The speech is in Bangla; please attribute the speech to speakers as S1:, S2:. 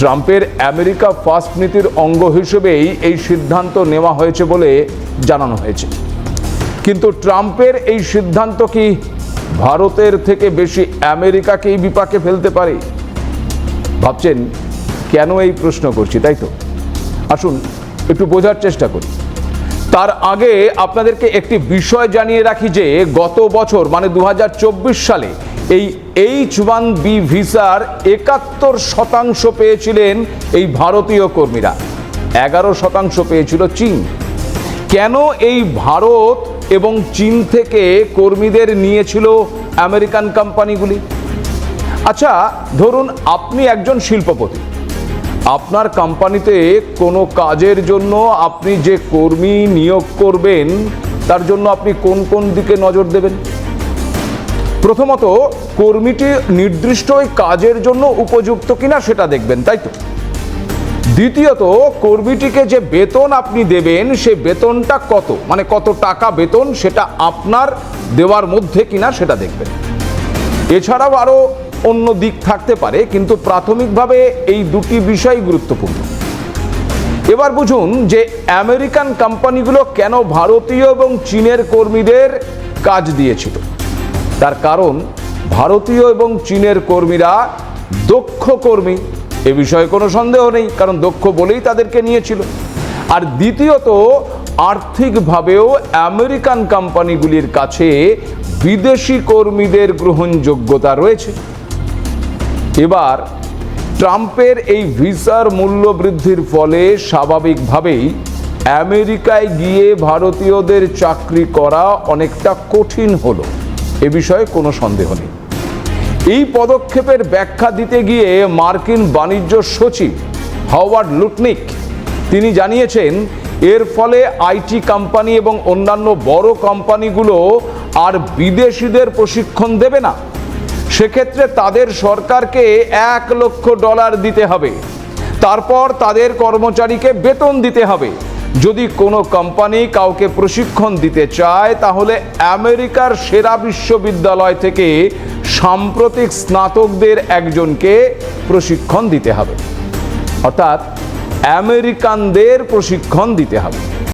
S1: ট্রাম্পের আমেরিকা ফার্স্ট নীতির অঙ্গ হিসেবেই এই সিদ্ধান্ত নেওয়া হয়েছে বলে জানানো হয়েছে। কিন্তু ট্রাম্পের এই সিদ্ধান্ত কি ভারতের থেকে বেশি আমেরিকাকেই বিপাকে ফেলতে পারে? ভাবছেন, কেন এই প্রশ্ন করছি, তাই তো? আসুন, একটু বোঝার চেষ্টা করি। তার আগে আপনাদেরকে একটি বিষয় জানিয়ে রাখি যে গত বছর মানে দু হাজার চব্বিশ সালে এই এইচ ওয়ান বি ভিসার একাত্তর শতাংশ পেয়েছিলেন এই ভারতীয় কর্মীরা। এগারো শতাংশ পেয়েছিল চীন। কেন এই ভারত এবং চীন থেকে কর্মীদের নিয়েছিল আমেরিকান কোম্পানিগুলি? আচ্ছা ধরুন আপনি একজন শিল্পপতি। আপনার কোম্পানিতে কোনো কাজের জন্য আপনি যে কর্মী নিয়োগ করবেন, তার জন্য আপনি কোন কোন দিকে নজর দেবেন? প্রথমত, কর্মীটি নির্দিষ্ট ওই কাজের জন্য উপযুক্ত কিনা সেটা দেখবেন, তাই তো? দ্বিতীয়ত, কর্মীটিকে যে বেতন আপনি দেবেন, সে বেতনটা কত? মানে কত টাকা বেতন সেটা আপনার দেওয়ার মধ্যে কিনা সেটা দেখবেন। এছাড়াও আরও অন্য দিক থাকতে পারে, কিন্তু প্রাথমিকভাবে এই দুটি বিষয় গুরুত্বপূর্ণ। এবার বুঝুন যে আমেরিকান কোম্পানিগুলো কেন ভারতীয় এবং চীনের কর্মীদের কাজ দিয়েছিল। তার কারণ ভারতীয় এবং চীনের কর্মীরা দক্ষ কর্মী। এ বিষয়ে কোনো সন্দেহ নেই, কারণ দক্ষ বলেই তাদেরকে নিয়েছিল। আর দ্বিতীয়ত, আর্থিকভাবেও আমেরিকান কোম্পানিগুলির কাছে বিদেশি কর্মীদের গ্রহণযোগ্যতা রয়েছে। এবার, ট্রাম্পের এই ভিসার মূল্য বৃদ্ধির ফলে স্বাভাবিকভাবেই আমেরিকায় গিয়ে ভারতীয়দের চাকরি করা অনেকটা কঠিন হলো। এ বিষয়ে কোনো সন্দেহ নেই। এই পদক্ষেপের ব্যাখ্যা দিতে গিয়ে মার্কিন বাণিজ্য সচিব হাওয়ার্ড লুটনিক, তিনি জানিয়েছেন, এর ফলে আইটি কোম্পানি এবং অন্যান্য বড় কোম্পানিগুলো আর বিদেশিদের প্রশিক্ষণ দেবে না। সেক্ষেত্রে তাদের সরকারকে এক লক্ষ ডলার দিতে হবে। তারপর তাদের কর্মচারীকে বেতন দিতে হবে। যদি কোনো কোম্পানি কাউকে প্রশিক্ষণ দিতে চায়, তাহলে আমেরিকার সেরা বিশ্ববিদ্যালয় থেকে সাম্প্রতিক স্নাতকদের একজনকে প্রশিক্ষণ দিতে হবে। অর্থাৎ আমেরিকানদের প্রশিক্ষণ দিতে হবে।